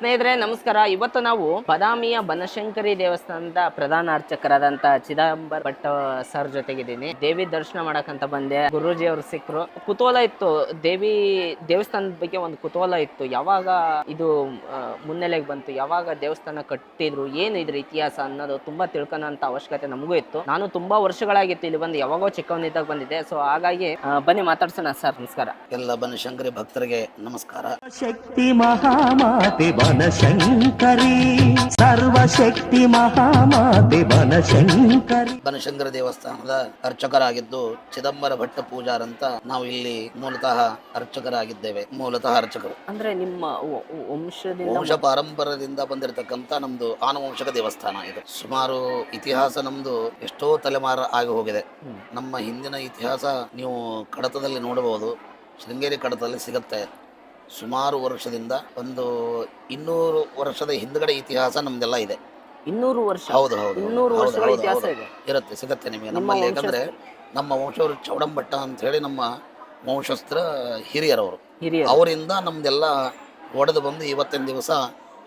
ಸ್ನೇಹಿತರೆ ನಮಸ್ಕಾರ. ಇವತ್ತು ನಾವು ಬದಾಮಿಯ ಬನಶಂಕರಿ ದೇವಸ್ಥಾನದ ಪ್ರಧಾನ ಅರ್ಚಕರಾದಂತ ಚಿದಂಬರ್ ಭಟ್ ಸರ್ ಜೊತೆಗಿದ್ದೀನಿ. ದೇವಿ ದರ್ಶನ ಮಾಡಕಂತ ಬಂದೆ. ಗುರುಜಿ ಅವರು ಸಿಕ್ಕರು ಕುತೂಹಲ ಇತ್ತು. ದೇವಿ ದೇವಸ್ಥಾನದ ಬಗ್ಗೆ ಒಂದು ಕುತೂಹಲ ಇತ್ತು. ಯಾವಾಗ ಇದು ಮುನ್ನೆಲೆಗೆ ಬಂತು? ಯಾವಾಗ ದೇವಸ್ಥಾನ ಕಟ್ಟಿದ್ರು? ಏನು ಇದ್ರ ಇತಿಹಾಸ ಅನ್ನೋದು ತುಂಬಾ ತಿಳ್ಕೊಳಂತ ಅವಶ್ಯಕತೆ ನಮಗೂ ಇತ್ತು. ನಾನು ತುಂಬಾ ವರ್ಷಗಳಾಗಿತ್ತು ಇಲ್ಲಿ ಬಂದು. ಯಾವಾಗೋ ಚಿಕ್ಕವನಿದ್ದಾಗ ಬಂದಿದ್ದೆ. ಸೊ ಹಾಗಾಗಿ ಬನ್ನಿ ಮಾತಾಡ್ಸೋಣ ಸರ್. ನಮಸ್ಕಾರ. ಎಲ್ಲ ಬನಶಂಕರಿ ಭಕ್ತರಿಗೆ ನಮಸ್ಕಾರ. ಶಕ್ತಿ ಮಹಾಮಾತೆ ಬನಶಂಕರಿ ಸರ್ವಶಕ್ತಿ ಮಹಾಮಾತೆ ಬನಶಂಕರಿ ಬನಶಂಕರ ದೇವಸ್ಥಾನದ ಅರ್ಚಕರಾಗಿದ್ದು ಚಿದಂಬರ ಭಟ್ಟ ಪೂಜಾರಂತ ನಾವು ಇಲ್ಲಿ ಮೂಲತಃ ಅರ್ಚಕರಾಗಿದ್ದೇವೆ ಮೂಲತಃ ಅರ್ಚಕರು. ಅಂದ್ರೆ ನಿಮ್ಮ ವಂಶದಿಂದ ವಂಶ ಪಾರಂಪರ್ಯದಿಂದ ಬಂದಿರತಕ್ಕಂತ ನಮ್ದು ಆನುವಂಶಕ ದೇವಸ್ಥಾನ ಇದು. ಸುಮಾರು ಇತಿಹಾಸ ನಮ್ದು ಎಷ್ಟೋ ತಲೆಮಾರ ಆಗಿ ಹೋಗಿದೆ. ನಮ್ಮ ಹಿಂದಿನ ಇತಿಹಾಸ ನೀವು ಕಡತದಲ್ಲಿ ನೋಡಬಹುದು ಶೃಂಗೇರಿ ಕಡತದಲ್ಲಿ ಸಿಗುತ್ತೆ. ಸುಮಾರು ವರ್ಷದಿಂದ ಒಂದು ಇನ್ನೂರು ವರ್ಷದ ಹಿಂದ್ಗಡೆ ಇತಿಹಾಸ ನಮ್ದೆಲ್ಲ ಇದೆ. ಇನ್ನೂರು ವರ್ಷ. ಹೌದು ಹೌದು ಇನ್ನೂರು ಹೌದು, ವರ್ಷಗಳ ಹೌದು, ಇತಿಹಾಸ ಹೌದು. ಇದೆ. ಇರುತ್ತೆ ಸಿಗತ್ತೆ ನಿಮಗೆ ನಮ್ಮಲ್ಲಿ. ಯಾಕಂದ್ರೆ ನಮ್ಮ ವಂಶವರು ಚೌಡಂಬಟ್ಟ ಅಂತ ಹೇಳಿ ನಮ್ಮ ವಂಶಸ್ತ್ರ ಹಿರಿಯರವರು. ಹಿರಿಯ ಅವರಿಂದ ನಮ್ದೆಲ್ಲ ಒಡೆದು ಬಂದು ಇವತ್ತಿನ ದಿವಸ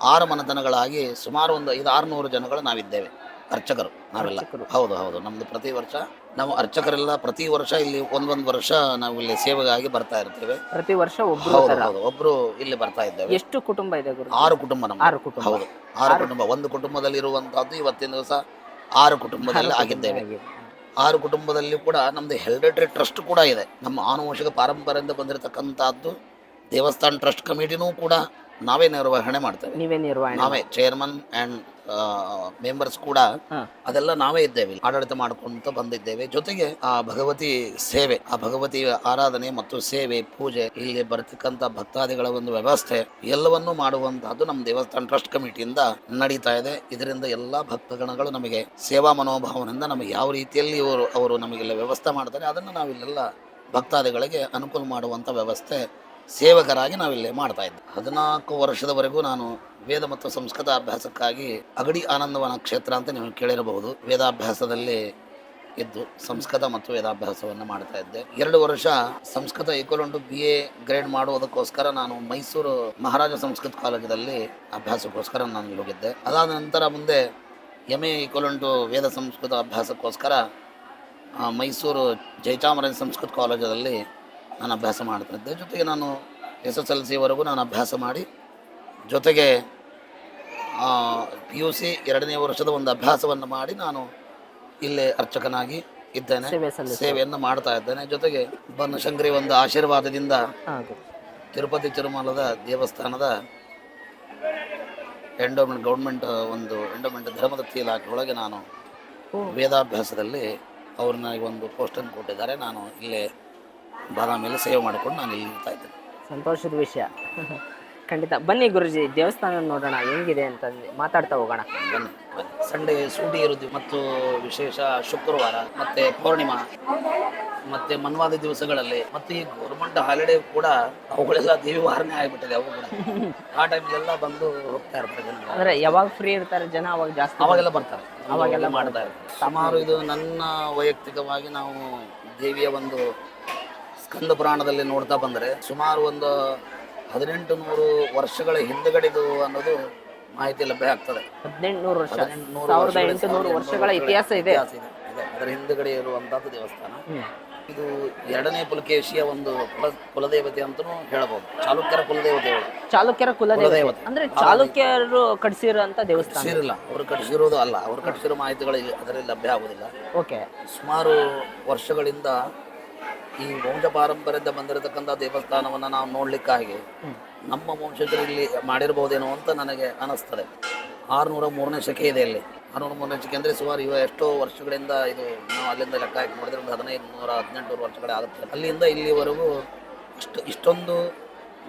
ಆರು ಮನೆತನಗಳಾಗಿ ಸುಮಾರು ಒಂದು ಐದು ಆರುನೂರು ಜನಗಳು ನಾವಿದ್ದೇವೆ. ಅರ್ಚಕರು ನಾವೆಲ್ಲ. ಅರ್ಚಕರು. ಹೌದು ಹೌದು. ನಮ್ದು ಪ್ರತಿ ವರ್ಷ ನಾವು ಅರ್ಚಕರೆಲ್ಲ ಪ್ರತಿ ವರ್ಷ ಇಲ್ಲಿ ಒಂದೊಂದು ವರ್ಷ ನಾವು ಇಲ್ಲಿ ಸೇವೆಗಾಗಿ ಬರ್ತಾ ಇರ್ತೇವೆ. ಪ್ರತಿ ವರ್ಷ ಒಬ್ರು ಹೌದು ತರ ಹೌದು ಒಬ್ರು ಇಲ್ಲಿ ಬರ್ತಾ ಇದ್ದೇವೆ. ಎಷ್ಟು ಕುಟುಂಬ ಇದೆ ಗುರು? ಆರು ಕುಟುಂಬ ನಮ್ಮ ಆರು ಕುಟುಂಬ. ಹೌದು ಆರು ಕುಟುಂಬ. ಒಂದು ಕುಟುಂಬದಲ್ಲಿ ಇರುವಂತಹದ್ದು ಇವತ್ತಿನ ದಿವಸ ಆರು ಕುಟುಂಬದಲ್ಲಿ ಆಗಿದ್ದೇವೆ. ಆರು ಕುಟುಂಬದಲ್ಲಿ ಕೂಡ ನಮ್ದು ಹೆರಿಡೇಟರಿ ಟ್ರಸ್ಟ್ ಕೂಡ ಇದೆ. ನಮ್ಮ ಆನುವಂಶಿಕ ಪಾರಂಪರ್ಯದಿಂದ ಬಂದಿರತಕ್ಕಂಥದ್ದು ದೇವಸ್ಥಾನ ಟ್ರಸ್ಟ್ ಕಮಿಟಿನೂ ಕೂಡ ನಾವೇ ನಿರ್ವಹಣೆ ಮಾಡ್ತೇವೆ. ನೀವೇ ನಿರ್ವಹಣೆ ನಾವೇ ಚೇರ್ಮನ್ ಆ್ಯಂಡ್ ಮೆಂಬರ್ಸ್ ಕೂಡ ಅದೆಲ್ಲ ನಾವೇ ಇದ್ದೇವೆ. ಆಡಳಿತ ಮಾಡ್ಕೊಂತ ಬಂದಿದ್ದೇವೆ. ಜೊತೆಗೆ ಆ ಭಗವತಿ ಸೇವೆ ಆ ಭಗವತಿ ಆರಾಧನೆ ಮತ್ತು ಸೇವೆ ಪೂಜೆ ಇಲ್ಲಿ ಬರ್ತಕ್ಕಂಥ ಭಕ್ತಾದಿಗಳ ಒಂದು ವ್ಯವಸ್ಥೆ ಎಲ್ಲವನ್ನೂ ಮಾಡುವಂತಹದ್ದು ನಮ್ಮ ದೇವಸ್ಥಾನ ಟ್ರಸ್ಟ್ ಕಮಿಟಿಯಿಂದ ನಡೀತಾ ಇದೆ. ಇದರಿಂದ ಎಲ್ಲ ಭಕ್ತಗಣಗಳು ನಮಗೆ ಸೇವಾ ಮನೋಭಾವನೆಯಿಂದ ನಮಗೆ ಯಾವ ರೀತಿಯಲ್ಲಿ ಇವರು ಅವರು ನಮಗೆಲ್ಲ ವ್ಯವಸ್ಥೆ ಮಾಡ್ತಾರೆ ಅದನ್ನು ನಾವಿಲ್ಲೆಲ್ಲ ಭಕ್ತಾದಿಗಳಿಗೆ ಅನುಕೂಲ ಮಾಡುವಂಥ ವ್ಯವಸ್ಥೆ ಸೇವಕರಾಗಿ ನಾವಿಲ್ಲಿ ಮಾಡ್ತಾ ಇದ್ದೆ. ಹದಿನಾಲ್ಕು ವರ್ಷದವರೆಗೂ ನಾನು ವೇದ ಮತ್ತು ಸಂಸ್ಕೃತ ಅಭ್ಯಾಸಕ್ಕಾಗಿ ಅಗಡಿ ಆನಂದವನ ಕ್ಷೇತ್ರ ಅಂತ ನೀವು ಕೇಳಿರಬಹುದು. ವೇದಾಭ್ಯಾಸದಲ್ಲಿ ಇದ್ದು ಸಂಸ್ಕೃತ ಮತ್ತು ವೇದಾಭ್ಯಾಸವನ್ನು ಮಾಡ್ತಾ ಇದ್ದೆ. ಎರಡು ವರ್ಷ Sanskrit equal B A grade ಮಾಡುವುದಕ್ಕೋಸ್ಕರ ನಾನು ಮೈಸೂರು ಮಹಾರಾಜ ಸಂಸ್ಕೃತ ಕಾಲೇಜಲ್ಲಿ ಅಭ್ಯಾಸಕ್ಕೋಸ್ಕರ ನಾನು ಹೋಗಿದ್ದೆ. ಅದಾದ ನಂತರ ಮುಂದೆ M A equal Veda Sanskrit ಅಭ್ಯಾಸಕ್ಕೋಸ್ಕರ Mysuru Jayachamaraja Sanskrit ಕಾಲೇಜಲ್ಲಿ ನಾನು ಅಭ್ಯಾಸ ಮಾಡ್ತಾ ಇದ್ದೆ ಜೊತೆಗೆ ನಾನು ಎಸ್ ಎಸ್ ಎಲ್ ಸಿವರೆಗೂ ನಾನು ಅಭ್ಯಾಸ ಮಾಡಿ ಜೊತೆಗೆ ಪಿ ಯು ಸಿ ಎರಡನೇ ವರ್ಷದ ಒಂದು ಅಭ್ಯಾಸವನ್ನು ಮಾಡಿ ನಾನು ಇಲ್ಲೇ ಅರ್ಚಕನಾಗಿ ಇದ್ದೇನೆ. ಸೇವೆಯನ್ನು ಮಾಡ್ತಾ ಇದ್ದೇನೆ. ಜೊತೆಗೆ ಬನಶಂಕರಿ ಒಂದು ಆಶೀರ್ವಾದದಿಂದ. ತಿರುಪತಿ ತಿರುಮಲದ ದೇವಸ್ಥಾನದ ಎಂಡೋಮೆಂಟ್ ಗೌರ್ಮೆಂಟ್ ಒಂದು ಎಂಡೋಮೆಂಟ್ ಧರ್ಮದತ್ತಿ ಇಲಾಖೆ ಒಳಗೆ ನಾನು ವೇದಾಭ್ಯಾಸದಲ್ಲಿ ಅವ್ರನ್ನ ಒಂದು ಪೋಸ್ಟನ್ನು ಕೊಟ್ಟಿದ್ದಾರೆ. ನಾನು ಇಲ್ಲೇ ಬಾದಾಮಿಯಲ್ಲಿ ಸೇವ್ ಮಾಡಿಕೊಂಡು ನಾನು ಇಲ್ಲಿ ಇರ್ತಾ ಇದ್ದೇನೆ. ಸಂತೋಷದ ವಿಷಯ. ಖಂಡಿತ. ಬನ್ನಿ ಗುರುಜಿ ದೇವಸ್ಥಾನ ನೋಡೋಣ ಹೆಂಗಿದೆ ಅಂತ ಮಾತಾಡ್ತಾ ಹೋಗೋಣ. ಬನ್ನಿ ಬನ್ನಿ. ಸಂಡೇ ಸೂಟಿ ಇರುತ್ತೆ ಮತ್ತು ವಿಶೇಷ ಶುಕ್ರವಾರ ಮತ್ತೆ ಪೌರ್ಣಿಮಾ ಮತ್ತೆ ಮನ್ವಾದ ದಿವಸಗಳಲ್ಲಿ ಮತ್ತೆ ಈ ಗೌರ್ಮೆಂಟ್ ಹಾಲಿಡೇ ಕೂಡ ಅವುಗಳೆಲ್ಲ ದೇವಿ ವಾರನೇ ಆಗಿಬಿಟ್ಟಿದೆ ಅವು ಕೂಡ. ಆ ಟೈಮ್ಲೆಲ್ಲ ಬಂದು ಹೋಗ್ತಾ ಇರ್ತಾರೆ ಜನಗಳು ಅಂದ್ರೆ ಯಾವಾಗ ಫ್ರೀ ಇರ್ತಾರೆ ಜನ ಅವಾಗ ಜಾಸ್ತಿ ಅವಾಗೆಲ್ಲ ಬರ್ತಾರೆ. ಅವಾಗೆಲ್ಲ ಮಾಡ್ತಾ ಇರ್ತಾರೆ. ಸುಮಾರು ಇದು ನನ್ನ ವೈಯಕ್ತಿಕವಾಗಿ ನಾವು ದೇವಿಯ ಒಂದು ಸ್ಕಂದ ಪುರಾಣದಲ್ಲಿ ನೋಡ್ತಾ ಬಂದರೆ ಸುಮಾರು ಒಂದು ಹದಿನೆಂಟು ನೂರು ವರ್ಷಗಳ ಹಿಂದಗಡೆದು ಅನ್ನೋದು ಮಾಹಿತಿ ಲಭ್ಯ ಆಗ್ತದೆ. ಹದಿನೆಂಟುನೂರು ವರ್ಷ. ಹದಿನೆಂಟುನೂರು ಸಾವಿರದ ವರ್ಷಗಳ- ಎಂಟುನೂರು ವರ್ಷಗಳ ಇತಿಹಾಸ ಇದೆ. ಇತಿಹಾಸ ಇದೆ. ಇದೆ. ಅದರ ಹಿಂದಗಡೆ ಇರುವಂತಹದ್ದು ದೇವಸ್ಥಾನ. ಇದು ಎರಡನೇ ಪುಲಕೇಶಿಯ ಒಂದು ಕುಲ ಕುಲದೇವತೆ ಅಂತಲೂ ಹೇಳಬಹುದು ಚಾಲುಕ್ಯರ ಕುಲದೇವತೆಗಳು ಚಾಲುಕ್ಯರ ಕುಲದೇವತೆ. ಕುಲದೇವತೆ. ಅಂದ್ರೆ ಚಾಲುಕ್ಯರು ಕಟ್ಸಿರೋಂತ ದೇವಸ್ಥಾನ. ಕಟ್ಟಿಸಿರಲ್ಲ ಅವರು ಕಟ್ಟಿಸಿರೋದು ಅಲ್ಲ. ಅವರು ಕಟ್ಟಿಸಿರೋ ಮಾಹಿತಿಗಳು ಇಲ್ಲಿ ಅದರಲ್ಲಿ ಲಭ್ಯ ಆಗುವುದಿಲ್ಲ. ಓಕೆ. ಸುಮಾರು ವರ್ಷಗಳಿಂದ ಈ ವಂಶ ಪಾರಂಪರ್ಯದ ಬಂದಿರತಕ್ಕಂಥ ದೇವಸ್ಥಾನವನ್ನು ನಾವು ನೋಡಲಿಕ್ಕಾಗಿ ನಮ್ಮ ವಂಶಜರಲ್ಲಿ ಮಾಡಿರ್ಬೋದೇನೋ ಅಂತ ನನಗೆ ಅನಿಸ್ತದೆ. ಆರುನೂರ ಮೂರನೇ ಶಕೆ ಇದೆ ಇಲ್ಲಿ ಆರುನೂರ ಮೂರನೇ ಶಕೆ ಅಂದರೆ ಸುಮಾರು ಇವ ಎಷ್ಟೋ ವರ್ಷಗಳಿಂದ ಇದು ನಾವು ಅಲ್ಲಿಂದ ಲೆಕ್ಕ ಹಾಕಿ ನೋಡಿದ್ರೆ ಒಂದು ಹದಿನೈದು, ನೂರ ಹದಿನೆಂಟು ವರ್ಷಗಳೇ ಆಗುತ್ತೆ. ಅಲ್ಲಿಂದ ಇಲ್ಲಿವರೆಗೂ ಇಷ್ಟು ಇಷ್ಟೊಂದು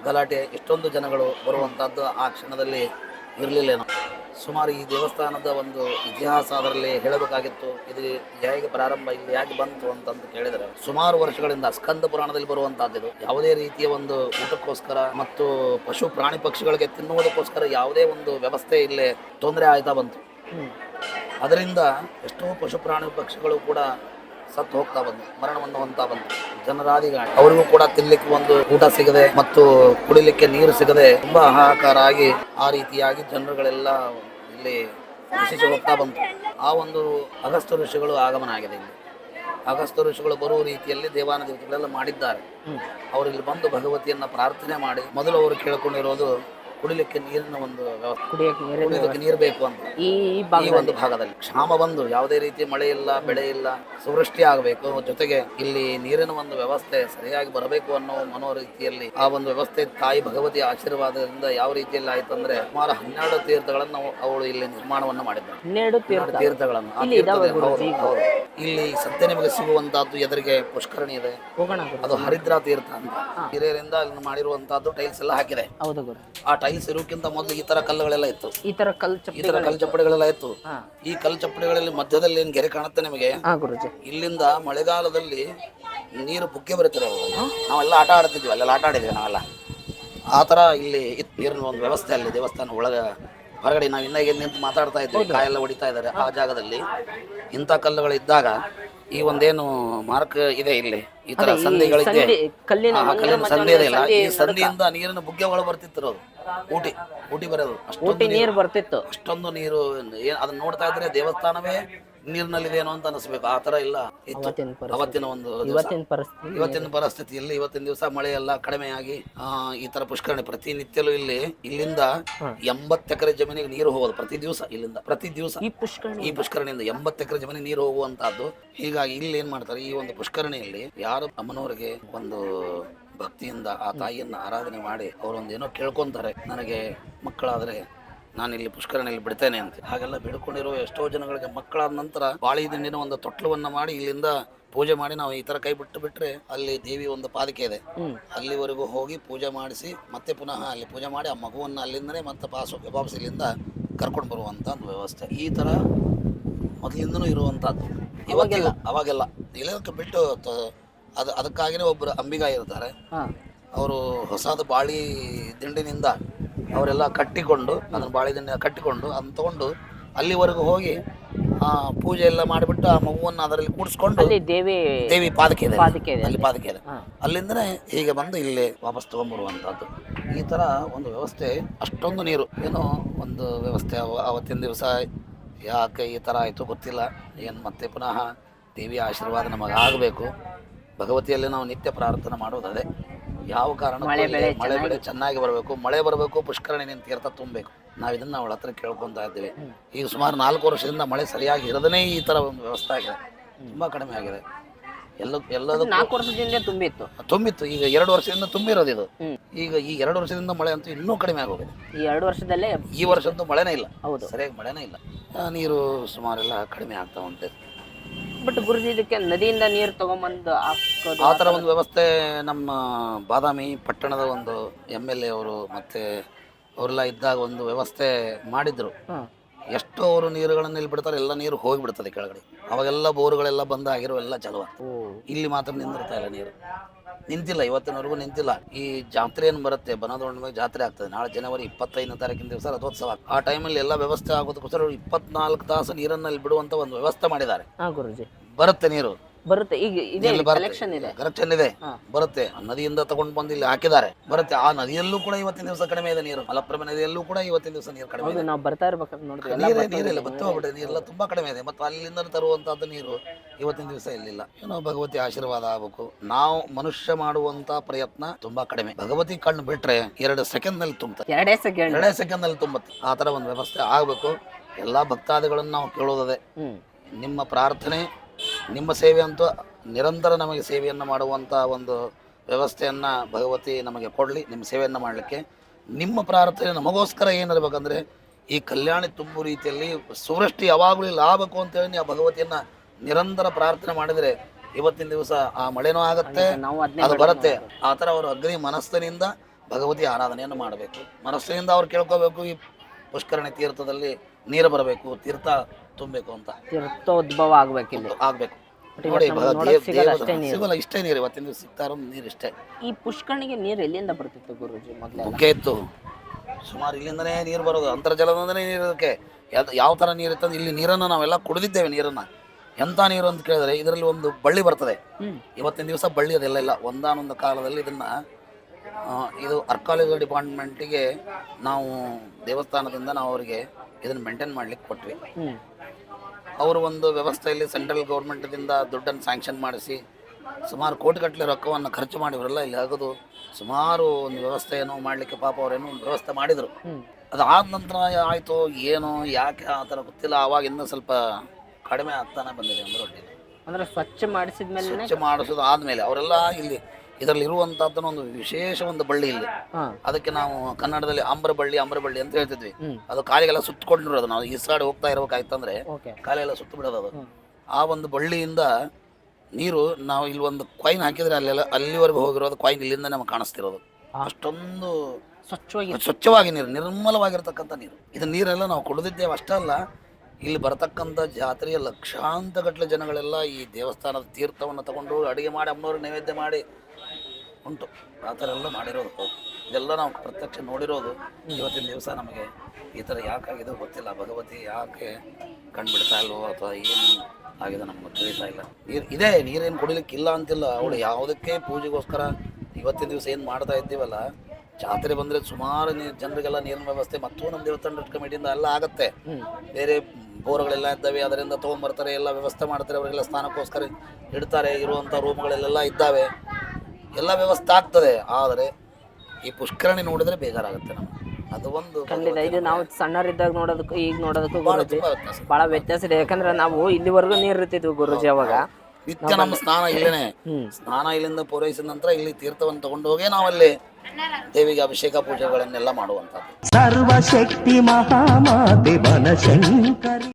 ಗಲಾಟೆ, ಇಷ್ಟೊಂದು ಜನಗಳು ಬರುವಂಥದ್ದು ಆ ಕ್ಷಣದಲ್ಲಿ ಇರಲಿಲ್ಲೇನೋ. ಸುಮಾರು ಈ ದೇವಸ್ಥಾನದ ಒಂದು ಇತಿಹಾಸ ಅದರಲ್ಲಿ ಹೇಳಬೇಕಾಗಿತ್ತು. ಇದು ಹೇಗೆ ಪ್ರಾರಂಭ, ಇಲ್ಲಿ ಹೇಗೆ ಬಂತು ಅಂತಂತ ಕೇಳಿದರೆ, ಸುಮಾರು ವರ್ಷಗಳಿಂದ ಸ್ಕಂದ ಪುರಾಣದಲ್ಲಿ ಬರುವಂತಹದ್ದು ಯಾವುದೇ ರೀತಿಯ ಒಂದು ಊಟಕ್ಕೋಸ್ಕರ ಮತ್ತು ಪಶು ಪ್ರಾಣಿ ಪಕ್ಷಿಗಳಿಗೆ ತಿನ್ನುವುದಕ್ಕೋಸ್ಕರ ಯಾವುದೇ ಒಂದು ವ್ಯವಸ್ಥೆ ಇಲ್ಲಿ ತೊಂದರೆ ಆಯ್ತಾ ಬಂತು. ಅದರಿಂದ ಎಷ್ಟೋ ಪಶು ಪ್ರಾಣಿ ಪಕ್ಷಿಗಳು ಕೂಡ ಸತ್ತು ಹೋಗ್ತಾ ಬಂತು ಮರಣವನ್ನು ಹೊಂದ್ತಾ ಬಂತು ಜನರಾದಿಗಳು ಅವರಿಗೂ ಕೂಡ ತಿನ್ಲಿಕ್ಕೆ ಒಂದು ಊಟ ಸಿಗದೆ ಮತ್ತು ಕುಡಿಲಿಕ್ಕೆ ನೀರು ಸಿಗದೆ ತುಂಬಾ ಹಾಹಾಕಾರ ಆಗಿ ಆ ರೀತಿಯಾಗಿ ಜನರುಗಳೆಲ್ಲ ಇಲ್ಲಿ ನಶಿಸಿ ಹೋಗ್ತಾ ಬಂತು ಆ ಒಂದು ಅಗಸ್ತ ಋಷಿಗಳು ಆಗಮನ ಆಗಿದೆ ಇಲ್ಲಿ. ಅಗಸ್ತ ಋಷಿಗಳು ಬರುವ ರೀತಿಯಲ್ಲಿ ದೇವಾನ ದೇವತೆಗಳೆಲ್ಲ ಮಾಡಿದ್ದಾರೆ. ಅವರು ಇಲ್ಲಿ ಬಂದು ಭಗವತಿಯನ್ನ ಪ್ರಾರ್ಥನೆ ಮಾಡಿ ಮೊದಲು ಅವರು ಕೇಳ್ಕೊಂಡಿರೋದು ಕುಡಿಲಿಕ್ಕೆ ನೀರಿನ ಒಂದು ವ್ಯವಸ್ಥೆ ಕುಡಿಯಕ್ಕೆ ಕುಡಿಯೋದಕ್ಕೆ ನೀರು ಬೇಕು ಅಂತ. ಈ ಈ ಈ ಭಾಗದಲ್ಲಿ ಒಂದು ಭಾಗದಲ್ಲಿ. ಕ್ಷಾಮ ಬಂದು ಯಾವುದೇ ರೀತಿ ಮಳೆ ಇಲ್ಲ ಬೆಳೆ ಇಲ್ಲ ಸುವೃಷ್ಟಿ ಆಗಬೇಕು. ಜೊತೆಗೆ ಇಲ್ಲಿ ನೀರಿನ ಒಂದು ವ್ಯವಸ್ಥೆ ಸರಿಯಾಗಿ ಬರಬೇಕು ಅನ್ನೋ ಮನೋ ರೀತಿಯಲ್ಲಿ ಆ ಒಂದು ವ್ಯವಸ್ಥೆ ತಾಯಿ ಭಗವತಿಯ ಆಶೀರ್ವಾದದಿಂದ ಯಾವ ರೀತಿಯಲ್ಲಿ ಆಯ್ತು ಅಂದ್ರೆ ಸುಮಾರು ಹನ್ನೆರಡು ತೀರ್ಥಗಳನ್ನು ಅವ- ಅವಳು ಇಲ್ಲಿ ನಿರ್ಮಾಣವನ್ನು ಮಾಡಿದ್ದಾಳೆ. ಹನ್ನೆರಡು ತೀರ್ಥ. ತೀರ್ಥಗಳನ್ನು ಆ ಇಲ್ಲಿ ಇದಾವೆ ತೀರ್ಥದಲ್ಲಿ- ಗುರೂಜಿ. ಹೌದು, ಹೌದು. ಇಲ್ಲಿ ಸತ್ಯ ನಿಮಗೆ ಸಿಗುವಂತಹದ್ದು ಎದುರಿಗೆ ಪುಷ್ಕರಣಿ ಇದೆ. ಹೋಗೋಣ ಗುರು ಅದು ಹರಿದ್ರಾ ತೀರ್ಥ ಅಂತ. ಹಿರಿಯರಿಂದ ಅಲ್ಲಿ ಮಾಡಿರುವಂತಹದ್ದು ಟೈಲ್ಸ್ ಎಲ್ಲ ಹಾಕಿದೆ. ಹೌದು ಗುರು. ಆ ಟೈಲ್ಸ್ ಇರೋಕ್ಕಿಂತ ಮೊದಲು ಈ ತರ ಕಲ್ಲುಗಳೆಲ್ಲ ಇತ್ತು. ಈ ತರ ಕಲ್ ಈ ತರ ಕಲ್ಲು ಚಪ್ಪಡಿಗಳೆಲ್ಲ ಇತ್ತು. ಹಾ. ಈ ಕಲ್ಲು ಚಪ್ಪಡಿಗಳಲ್ಲಿ ಮಧ್ಯದಲ್ಲಿ ಏನ್ ಗೆರೆ ಕಾಣುತ್ತೆ ನಿಮಗೆ? ಹಾ ಗುರುಜಿ. ಇಲ್ಲಿಂದ ಮಳೆಗಾಲದಲ್ಲಿ ನೀರು ಬುಕ್ಕೆ ಬರುತ್ತಿರೋದು ನಾವೆಲ್ಲ ಆಟ ಆಡ್ತಿದ್ವಿ ಅಲ್ಲೆಲ್ಲ ಆಟ ಆಡಿದ್ವಿ ನಾವೆಲ್ಲ. ಆ ತರ ಇಲ್ಲಿ ಇತ್ತು ನೀರಿನ ಒಂದು ವ್ಯವಸ್ಥೆ ಅಲ್ಲಿ ದೇವಸ್ಥಾನ ಒಳಗ ಹೊರಗಡೆ ನಾವು ಇನ್ನಾಗ ನಿಂತು ಮಾತಾಡ್ತಾ ಇದ್ವಿ ಕಾಯೆಲ್ಲ ಹೊಡಿತಾ ಇದ್ದಾರೆ ಆ ಜಾಗದಲ್ಲಿ. ಇಂಥ ಕಲ್ಲುಗಳು ಇದ್ದಾಗ ಈ ಒಂದೇನು ಮಾರ್ಕ್ ಇದೆ ಇಲ್ಲಿ? ಈ ತರ ಸಂಧಿಗಳಿದೆ ಸಂಧಿ ಕಲ್ಲಿನ ಸಂಧಿ ಒಂದು ಈ ಸಂಧಿಯಿಂದ ನೀರಿನ ಬುಗ್ಗೆ ಒಳಗೆ ಬರ್ತಿತ್ತು ಊಟಿ ಊಟಿ ಬರೋದು. ಅಷ್ಟೊಂದು ಊಟಿ ನೀರು. ಬರ್ತಿತ್ತು. ಅಷ್ಟೊಂದು ನೀರು ಏನ್ ಅದನ್ನ ನೋಡ್ತಾ ಇದ್ರೆ ದೇವಸ್ಥಾನವೇ ನೀರಿನಲ್ಲಿದೆ ಏನೋ ಅಂತ ಅನಿಸ್ಬೇಕು. ಆ ತರ ಇಲ್ಲ. ಇತ್ತು. ಅವತ್ತಿನ ಪರಿಸ್ಥಿತಿ. ಅವತ್ತಿನ ಒಂದು ದಿವಸ. ಇವತ್ತಿನ ಪರಿಸ್ಥಿತಿ. ಇವತ್ತಿನ ಪರಿಸ್ಥಿತಿಯಲ್ಲಿ ಇವತ್ತಿನ ದಿವಸ ಮಳೆ ಎಲ್ಲ ಕಡಿಮೆಯಾಗಿ ಆ, ಈ ತರ ಪುಷ್ಕರಣಿ ಪ್ರತಿನಿತ್ಯಲೂ ಇಲ್ಲಿ ಇಲ್ಲಿಂದ ಎಂಬತ್ತು ಎಕರೆ ಜಮೀನಿಗೆ ನೀರು ಹೋಗೋದು ಪ್ರತಿ ದಿವಸ ಇಲ್ಲಿಂದ. ಪ್ರತಿ ದಿವಸ ಈ ಪುಷ್ಕರಣಿ ಈ ಪುಷ್ಕರಣಿಯಿಂದ ಎಂಬತ್ತು ಎಕರೆ ಜಮೀನಿಗೆ ನೀರು ಹೋಗುವಂತಹದ್ದು. ಹೀಗಾಗಿ ಇಲ್ಲಿ ಏನ್ ಮಾಡ್ತಾರೆ ಈ ಒಂದು ಪುಷ್ಕರಣಿಯಲ್ಲಿ ಯಾರು ಅಮ್ಮನವರಿಗೆ ಒಂದು ಭಕ್ತಿಯಿಂದ ಆ ತಾಯಿಯನ್ನ ಆರಾಧನೆ ಮಾಡಿ ಅವರೊಂದು ಏನೋ ಕೇಳ್ಕೊಂತಾರೆ. ನನಗೆ ಮಕ್ಕಳಾದ್ರೆ ನಾನು ಇಲ್ಲಿ ಪುಷ್ಕರಣಿಯಲ್ಲಿ ಬಿಡ್ತೇನೆ ಅಂತ. ಹಾಗೆಲ್ಲ ಬಿಡ್ಕೊಂಡಿರೋ ಎಷ್ಟೋ ಜನಗಳಿಗೆ ಮಕ್ಕಳಾದ ನಂತರ ಬಾಳಿ ದಿಂಡಿನ ಒಂದು ತೊಟ್ಲವನ್ನ ಮಾಡಿ ಇಲ್ಲಿಂದ ಪೂಜೆ ಮಾಡಿ ನಾವು ಈ ತರ ಕೈ ಬಿಟ್ಟು ಬಿಟ್ರೆ ಅಲ್ಲಿ ದೇವಿ ಒಂದು ಪಾದಕೆ ಇದೆ. ಅಲ್ಲಿವರೆಗೂ ಹೋಗಿ ಪೂಜೆ ಮಾಡಿಸಿ ಮತ್ತೆ ಪುನಃ ಅಲ್ಲಿ ಪೂಜೆ ಮಾಡಿ ಆ ಮಗುವನ್ನು ಅಲ್ಲಿಂದನೇ ಮತ್ತೆ ಪಾಸು ವಾಪಸ್ ಇಲ್ಲಿಂದ ಕರ್ಕೊಂಡು ಬರುವಂತ ಒಂದು ವ್ಯವಸ್ಥೆ. ಈ ತರ ಮೊದಲಿಂದನೂ ಇರುವಂತಹದ್ದು. ಇವಾಗೆಲ್ಲ ಅವಾಗೆಲ್ಲ. ಇಲ್ಲದಕ್ಕೆ ಬಿಟ್ಟು ಅದು ಅದಕ್ಕಾಗಿನೇ ಒಬ್ಬರು ಅಂಬಿಗ ಇರ್ತಾರೆ. ಅವರು ಹೊಸದು ಬಾಳಿ ದಿಂಡಿನಿಂದ ಅವರೆಲ್ಲ ಕಟ್ಟಿಕೊಂಡು ಅದನ್ನು ಬಾಳೆದನ್ನ ಕಟ್ಟಿಕೊಂಡು ಅದನ್ನ ತಗೊಂಡು ಅಲ್ಲಿವರೆಗೂ ಹೋಗಿ ಆ ಪೂಜೆ ಎಲ್ಲ ಮಾಡಿಬಿಟ್ಟು ಆ ಮಗುವನ್ನು ಅದರಲ್ಲಿ ಕೂಡಿಸ್ಕೊಂಡು ದೇವಿ ದೇವಿ ಪಾದಕೆ ಇದೆ ಅಲ್ಲಿ. ಪಾದಕೆ ಇದೆ ಅಲ್ಲಿಂದನೇ ಹೀಗೆ ಬಂದು ಇಲ್ಲಿ ವಾಪಸ್ ತಗೊಂಡ್ಬರುವಂಥದ್ದು. ಈ ಥರ ಒಂದು ವ್ಯವಸ್ಥೆ ಅಷ್ಟೊಂದು ನೀರು. ಏನೋ ಒಂದು ವ್ಯವಸ್ಥೆ ಅವ- ಅವತ್ತಿನ ದಿವಸ ಯಾಕೆ ಈ ಥರ ಆಯಿತು ಗೊತ್ತಿಲ್ಲ. ಏನು ಮತ್ತೆ ಪುನಃ ದೇವಿಯ ಆಶೀರ್ವಾದ ನಮಗೆ ಆಗಬೇಕು ಭಗವತಿಯಲ್ಲಿ ನಾವು ನಿತ್ಯ ಪ್ರಾರ್ಥನೆ ಮಾಡೋದು ಅದೇ. ಯಾವ ಕಾರಣ ಮಳೆ ಬೆಳೆ ಚೆನ್ನಾಗಿ ಬರಬೇಕು ಮಳೆ ಬರಬೇಕು ಪುಷ್ಕರಣಿ ನಿಂತ ತೀರ್ಥ ತುಂಬಬೇಕು. ನಾವು ಇದನ್ನ ಅವಳ ಹತ್ರ ಕೇಳ್ಕೊತಾ ಇದ್ದೀವಿ. ಈಗ ಸುಮಾರು ನಾಲ್ಕು ವರ್ಷದಿಂದ ಮಳೆ ಸರಿಯಾಗಿ ಇರದೇ ಈ ಥರ ಒಂದು ವ್ಯವಸ್ಥೆ ಆಗಿದೆ. ತುಂಬ ಕಡಿಮೆ ಆಗಿದೆ. ಎಲ್ಲ ಎಲ್ಲದೂ ನಾಲ್ಕು ವರ್ಷದಿಂದ ತುಂಬಿತ್ತು. ತುಂಬಿತ್ತು. ಈಗ ಎರಡು ವರ್ಷದಿಂದ ತುಂಬಿರೋದು ಇದು. ಈಗ ಈ ಎರಡು ವರ್ಷದಿಂದ ಮಳೆ ಅಂತೂ ಇನ್ನೂ ಕಡಿಮೆ ಆಗೋಗಿದೆ. ಈ ಎರಡು ವರ್ಷದಲ್ಲೇ ಈ ವರ್ಷದ್ದು ಮಳೆನೇ ಇಲ್ಲ. ಹೌದು. ಸರಿಯಾಗಿ ಮಳೆನೇ ಇಲ್ಲ. ನೀರು ಸುಮಾರೆಲ್ಲ ಕಡಿಮೆ ಆಗ್ತಾ ಉಂಟು. ಬಟ್ ಗುರುಜಿ ಇದಕ್ಕೆ ನದಿಯಿಂದ ನೀರು ತಗೊಂಬಂದು ಹಾಕೋದು ಆ ಥರ ಒಂದು ವ್ಯವಸ್ಥೆ ನಮ್ಮ ಬಾದಾಮಿ ಪಟ್ಟಣದ ಒಂದು ಎಂ ಎಲ್ ಎ ಅವರು ಮತ್ತೆ ಅವರೆಲ್ಲ ಇದ್ದಾಗ ಒಂದು ವ್ಯವಸ್ಥೆ ಮಾಡಿದ್ರು. ಎಷ್ಟು ಅವರು ನೀರುಗಳನ್ನು ಇಲ್ಲಿ ಬಿಡ್ತಾರೆ ಎಲ್ಲ ನೀರು ಹೋಗಿಬಿಡ್ತದೆ ಕೆಳಗಡೆ. ಅವಾಗೆಲ್ಲ ಬೋರ್ಗಳೆಲ್ಲ ಬಂದಾಗಿರೋ ಎಲ್ಲ ಚಲುವ. ಇಲ್ಲಿ ಮಾತ್ರ ನಿಂದಿರ್ತಾ ಇಲ್ಲ ನೀರು. ನಿಂತಿಲ್ಲ ಇವತ್ತಿನವರೆಗೂ ನಿಂತಿಲ್ಲ. ಈ ಜಾತ್ರೆ ಏನು ಬರುತ್ತೆ? ಬನದೊಂಡ ಜಾತ್ರೆ ಆಗ್ತದೆ. ನಾಳೆ ಜನವರಿ ಇಪ್ಪತ್ತೈದನೇ ತಾರೀಕಿನ ದಿವಸ ರಥೋತ್ಸವ ಆ ಟೈಮಲ್ಲಿ ಎಲ್ಲ ವ್ಯವಸ್ಥೆ ಆಗೋದಕ್ಕೋಸ್ಕರ ಇಪ್ಪತ್ನಾಲ್ಕು ತಾಸು ನೀರನ್ನಲ್ಲಿ ಬಿಡುವಂತ ಒಂದು ವ್ಯವಸ್ಥೆ ಮಾಡಿದ್ದಾರೆ. ಬರುತ್ತೆ ನೀರು. ಬರುತ್ತೆ. ಈಗ ಇದೆ ಇಲ್ಲಿ ಬರುತ್ತೆ. ಕಲೆಕ್ಷನ್ ಇದೆ. ಕರೆಕ್ಷನ್ ಇದೆ. ಹಾ. ಬರುತ್ತೆ. ಆ ನದಿಯಿಂದ ತಗೊಂಡು ಬಂದು ಇಲ್ಲಿ ಹಾಕಿದ್ದಾರೆ. ಬರುತ್ತೆ. ಆ ನದಿಯಲ್ಲೂ ಕೂಡ ಇವತ್ತಿನ ದಿವಸ ಕಡಿಮೆ ಇದೆ ನೀರು. ಮಲಪ್ರಭೆ ನದಿಯಲ್ಲೂ ಕೂಡ ಇವತ್ತಿನ ದಿವಸ ನೀರು ಕಡಿಮೆ ಹೌದು ಇದೆ. ನಾವು ಬರ್ತಾ ಇರ್ಬೇಕಾದ್ರೆ ನೋಡಿದ್ವಿ ಎಲ್ಲ ನೀರೇ ಬರ್ತಾ ನೀರಿಲ್ಲ ಇದೆ. ಬತ್ತು ಹೋಗ್ಬಿಟ್ಟೆ ನೀರೆಲ್ಲ ತುಂಬಾ ಕಡಿಮೆ ಇದೆ. ಮತ್ತು ಅಲ್ಲಿಂದ ತರುವಂತಹದ್ದು ನೀರು ಇವತ್ತಿನ ದಿವಸ ಇಲ್ಲಿಲ್ಲ. ಏನೋ ಭಗವತಿ ಆಶೀರ್ವಾದ ಆಗಬೇಕು. ನಾವು ಮನುಷ್ಯ ಮಾಡುವಂತ ಪ್ರಯತ್ನ ತುಂಬಾ ಕಡಿಮೆ. ಭಗವತಿ ಕಣ್ಣು ಬಿಟ್ರೆ ಎರಡು ಸೆಕೆಂಡ್ನಲ್ಲಿ ತುಂಬುತ್ತೆ. ಎರಡೇ ಸೆಕೆಂಡ್. ಎರಡೇ ಸೆಕೆಂಡ್ನಲ್ಲಿ ತುಂಬುತ್ತೆ. ಆ ತರ ಒಂದು ವ್ಯವಸ್ಥೆ ಆಗ್ಬೇಕು. ಎಲ್ಲಾ ಭಕ್ತಾದಿಗಳನ್ನು ನಾವು ಕೇಳೋದದೆ. ಹ್ಮ್. ನಿಮ್ಮ ಪ್ರಾರ್ಥನೆ ನಿಮ್ಮ ಸೇವೆ ಅಂತೂ ನಿರಂತರ ನಮಗೆ ಸೇವೆಯನ್ನು ಮಾಡುವಂಥ ಒಂದು ವ್ಯವಸ್ಥೆಯನ್ನು ಭಗವತಿ ನಮಗೆ ಕೊಡಲಿ ನಿಮ್ಮ ಸೇವೆಯನ್ನು ಮಾಡಲಿಕ್ಕೆ. ನಿಮ್ಮ ಪ್ರಾರ್ಥನೆ ನಮಗೋಸ್ಕರ ಏನಿರಬೇಕಂದ್ರೆ ಈ ಕಲ್ಯಾಣಿ ತುಂಬು ರೀತಿಯಲ್ಲಿ ಸುವೃಷ್ಟಿ ಯಾವಾಗಲೂ ಲಾಭಕ್ಕೂ ಅಂತೇಳಿ ನೀವು ಆ ಭಗವತಿಯನ್ನು ನಿರಂತರ ಪ್ರಾರ್ಥನೆ ಮಾಡಿದರೆ ಇವತ್ತಿನ ದಿವಸ ಆ ಮಳೆನೂ ಆಗುತ್ತೆ ಅದು ಬರುತ್ತೆ. ಆ ಥರ ಅವರು ಅಗ್ನಿ ಮನಸ್ಸಿನಿಂದ ಭಗವತಿ ಆರಾಧನೆಯನ್ನು ಮಾಡಬೇಕು. ಮನಸ್ಸಿನಿಂದ ಅವ್ರು ಕೇಳ್ಕೋಬೇಕು ಈ ಪುಷ್ಕರಣಿ ತೀರ್ಥದಲ್ಲಿ ನೀರು ಬರಬೇಕು ತೀರ್ಥ ತುಂಬಬೇಕು ಅಂತ. ತೀರ್ಥೋದ್ಭವ ಆಗ್ಬೇಕಿಲ್ಲಿ. ಆಗ್ಬೇಕು. ಇಲ್ಲಿ ನೋಡಿ ಸಿಗಲ್ಲ ಇಷ್ಟೇ ನೀರು. ಇವತ್ತಿನ ದಿವಸ ಸಿಗ್ತಾ ನೀರು ಇಷ್ಟೇ. ಈ ಪುಷ್ಕರಣಿಗೆ ನೀರು ಎಲ್ಲಿಂದ ಬರ್ತಿತ್ತು ಗುರುಜಿ ಮೊದಲು ಬುಗ್ಗೆ ಇತ್ತು ಸುಮಾರು ಇಲ್ಲಿಂದನೇ ನೀರು ಬರೋದು. ಅಂತರ್ಜಲದಿಂದನೇ ನೀರು ಯಾವ್ದು ಯಾವ ಥರ ನೀರು ಇತ್ತು ಇಲ್ಲಿ ನೀರನ್ನು ನಾವೆಲ್ಲ ಕುಡಿದಿದ್ದೇವೆ ನೀರನ್ನು. ಎಂಥ ನೀರು ಅಂತ ಕೇಳಿದ್ರೆ ಇದರಲ್ಲಿ ಒಂದು ಬಳ್ಳಿ ಬರ್ತದೆ. ಇವತ್ತಿನ ದಿವಸ ಬಳ್ಳಿ ಅದೆಲ್ಲ ಇಲ್ಲ. ಒಂದಾನೊಂದು ಕಾಲದಲ್ಲಿ ಇದನ್ನು ಇದು ಅರ್ಕಾಲಜಿ ಡಿಪಾರ್ಟ್ಮೆಂಟಿಗೆ ನಾವು ದೇವಸ್ಥಾನದಿಂದ ನಾವು ಅವರಿಗೆ ಇದನ್ನು ಮೇಂಟೈನ್ ಮಾಡ್ಲಿಕ್ಕೆ ಕೊಟ್ವಿ. ಅವರು ಒಂದು ವ್ಯವಸ್ಥೆಯಲ್ಲಿ ಸೆಂಟ್ರಲ್ ಗೌರ್ಮೆಂಟ್ದಿಂದ ದುಡ್ಡನ್ನು ಸ್ಯಾಂಕ್ಷನ್ ಮಾಡಿಸಿ ಸುಮಾರು ಕೋಟಿಗಟ್ಟಲೆ ರೊಕ್ಕವನ್ನು ಖರ್ಚು ಮಾಡಿವರೆಲ್ಲ ಇಲ್ಲಿ ಆಗೋದು. ಸುಮಾರು ಒಂದು ವ್ಯವಸ್ಥೆಯನ್ನು ಮಾಡಲಿಕ್ಕೆ ಪಾಪ ಅವರೇನೋ ಒಂದು ವ್ಯವಸ್ಥೆ ಮಾಡಿದರು. ಅದಾದ ನಂತರ ಆಯಿತು ಏನು ಯಾಕೆ ಆ ಥರ ಗೊತ್ತಿಲ್ಲ. ಆವಾಗಿಂದ ಸ್ವಲ್ಪ ಕಡಿಮೆ ಆಗ್ತಾನೆ ಬಂದಿದೆ ಅಂದ್ರೆ ಸ್ವಚ್ಛ ಮಾಡಿಸಿದ ಸ್ವಚ್ಛ ಮಾಡಿಸಿದ್ಮೇಲೆ ಸ್ವಚ್ಛ ಮಾಡಿಸೋದು ಆದಮೇಲೆ ಅವರೆಲ್ಲ ಇಲ್ಲಿ ಇದರಲ್ಲಿ ಇರುವಂಥದ್ದನ್ನು ಒಂದು ವಿಶೇಷ ಒಂದು ಬಳ್ಳಿ ಇಲ್ಲಿ. ಅದಕ್ಕೆ ನಾವು ಕನ್ನಡದಲ್ಲಿ ಅಂಬ್ರ ಬಳ್ಳಿ ಅಂಬ್ರ ಬಳ್ಳಿ ಅಂತ ಹೇಳ್ತಿದ್ವಿ. ಅದು ಕಾಲಿಗೆಲ್ಲ ಅದು. ನಾವು ಈ ಸೈಡ್ ಹೋಗ್ತಾ ಇರ್ಬೇಕಾಯ್ತಂದ್ರೆ ಕಾಲೆಲ್ಲ ಸುತ್ತ ಬಿಡೋದು ಅದು ಆ ಒಂದು ಬಳ್ಳಿಯಿಂದ ನೀರು ನಾವು ಇಲ್ಲಿ ಒಂದು ಕಾಯಿನ್ ಹಾಕಿದ್ರೆ ಅಲ್ಲೆಲ್ಲ ಅಲ್ಲಿವರೆಗೂ ಹೋಗಿರೋದು ಕಾಯಿನ್ ಇಲ್ಲಿಂದ ನಮಗೆ ಕಾಣಿಸ್ತಿರೋದು. ಅಷ್ಟೊಂದು ಸ್ವಚ್ಛವಾಗಿ ಸ್ವಚ್ಛವಾಗಿ ನೀರು ನಿರ್ಮಲವಾಗಿರ್ತಕ್ಕಂಥ ನೀರು. ಇದು ನೀರೆಲ್ಲ ನಾವು ಕುಡಿದಿದ್ದೇವೆ ಅಷ್ಟೇ ಅಲ್ಲ ಇಲ್ಲಿ ಬರತಕ್ಕಂಥ ಜಾತ್ರೆಯ ಲಕ್ಷಾಂತಗಟ್ಟಲೆ ಜನಗಳೆಲ್ಲ ಈ ದೇವಸ್ಥಾನದ ತೀರ್ಥವನ್ನು ತಗೊಂಡು ಅಡುಗೆ ಮಾಡಿ ಅಮ್ಮನವ್ರಿಗೆ ನೈವೇದ್ಯ ಮಾಡಿ ಉಂಟು. ಆ ಥರ ಎಲ್ಲ ಮಾಡಿರೋದು ಇದೆಲ್ಲ ನಾವು ಪ್ರತ್ಯಕ್ಷ ನೋಡಿರೋದು. ಇವತ್ತಿನ ದಿವಸ ನಮಗೆ ಈ ಥರ ಯಾಕಾಗಿದೆ ಗೊತ್ತಿಲ್ಲ. ಭಗವತಿ ಯಾಕೆ ಕಂಡುಬಿಡ್ತಾ ಇಲ್ವೋ ಅಥವಾ ಏನು ಆಗಿದೆ ನಮ್ಗೆ ತಿಳಿತಾ ಇಲ್ಲ. ನೀರು ಇದೆ, ನೀರೇನು ಕುಡಿಲಿಕ್ಕಿಲ್ಲ ಅಂತಿಲ್ಲ. ಅವಳು ಯಾವುದಕ್ಕೆ ಪೂಜೆಗೋಸ್ಕರ ಇವತ್ತಿನ ದಿವಸ ಏನು ಮಾಡ್ತಾ ಇದ್ದೀವಲ್ಲ? ಜಾತ್ರೆ ಬಂದರೆ ಸುಮಾರು ನೀರು ಜನರಿಗೆಲ್ಲ ನೀರಿನ ವ್ಯವಸ್ಥೆ ಮತ್ತು ನಮ್ಮ ದೇವಸ್ಥಾನ ಕಮಿಟಿಯಿಂದ ಎಲ್ಲ ಆಗುತ್ತೆ. ಬೇರೆ ಬೋರ್ಗಳೆಲ್ಲ ಇದ್ದಾವೆ. ಅದರಿಂದ ತೊಗೊಂಬರ್ತಾರೆ. ಎಲ್ಲ ವ್ಯವಸ್ಥೆ ಮಾಡ್ತಾರೆ. ಅವರಿಗೆಲ್ಲ ಸ್ನಾನಕ್ಕೋಸ್ಕರ ಇಡ್ತಾರೆ. ಇರುವಂಥ ರೂಮ್ಗಳೆಲ್ಲ ಇದ್ದಾವೆ. ಎಲ್ಲ ವ್ಯವಸ್ಥೆ ಆಗ್ತದೆ ಆದರೆ ಈ ಪುಷ್ಕರಣಿ ನೋಡಿದ್ರೆ ಬೇಜಾರಾಗುತ್ತೆ ನಮ್ಗೆ. ಅದು ಒಂದು ಖಂಡಿತ ಇದು ನಾವು ಸಣ್ಣರಿದ್ದಾಗ ನೋಡೋದಕ್ಕೂ ಈಗ ನೋಡೋದಕ್ಕೂ ಗುರುಜಿ ಬಹಳ ವ್ಯತ್ಯಾಸ ಇದೆ. ಯಾಕಂದ್ರೆ ನಾವು ಇಲ್ಲಿವರೆಗೂ ನೀರು ಇರ್ತಿದ್ವಿ ಗುರುಜಿ ಅವಾಗ. ನಿತ್ಯ ನಮ್ಮ ಸ್ನಾನ ಇಲ್ಲೇನೆ. ಸ್ನಾನ ಇಲ್ಲಿಂದ ಪೂರೈಸಿದ ನಂತರ ಇಲ್ಲಿ ತೀರ್ಥವನ್ನು ತಗೊಂಡು ಹೋಗಿ ನಾವಲ್ಲಿ ದೇವಿಗೆ ಅಭಿಷೇಕ ಪೂಜೆಗಳನ್ನೆಲ್ಲ ಮಾಡುವಂತ ಸರ್ವಶಕ್ತಿ ಮಹಾಮಾತೆ ಬನಶಂಕರಿ.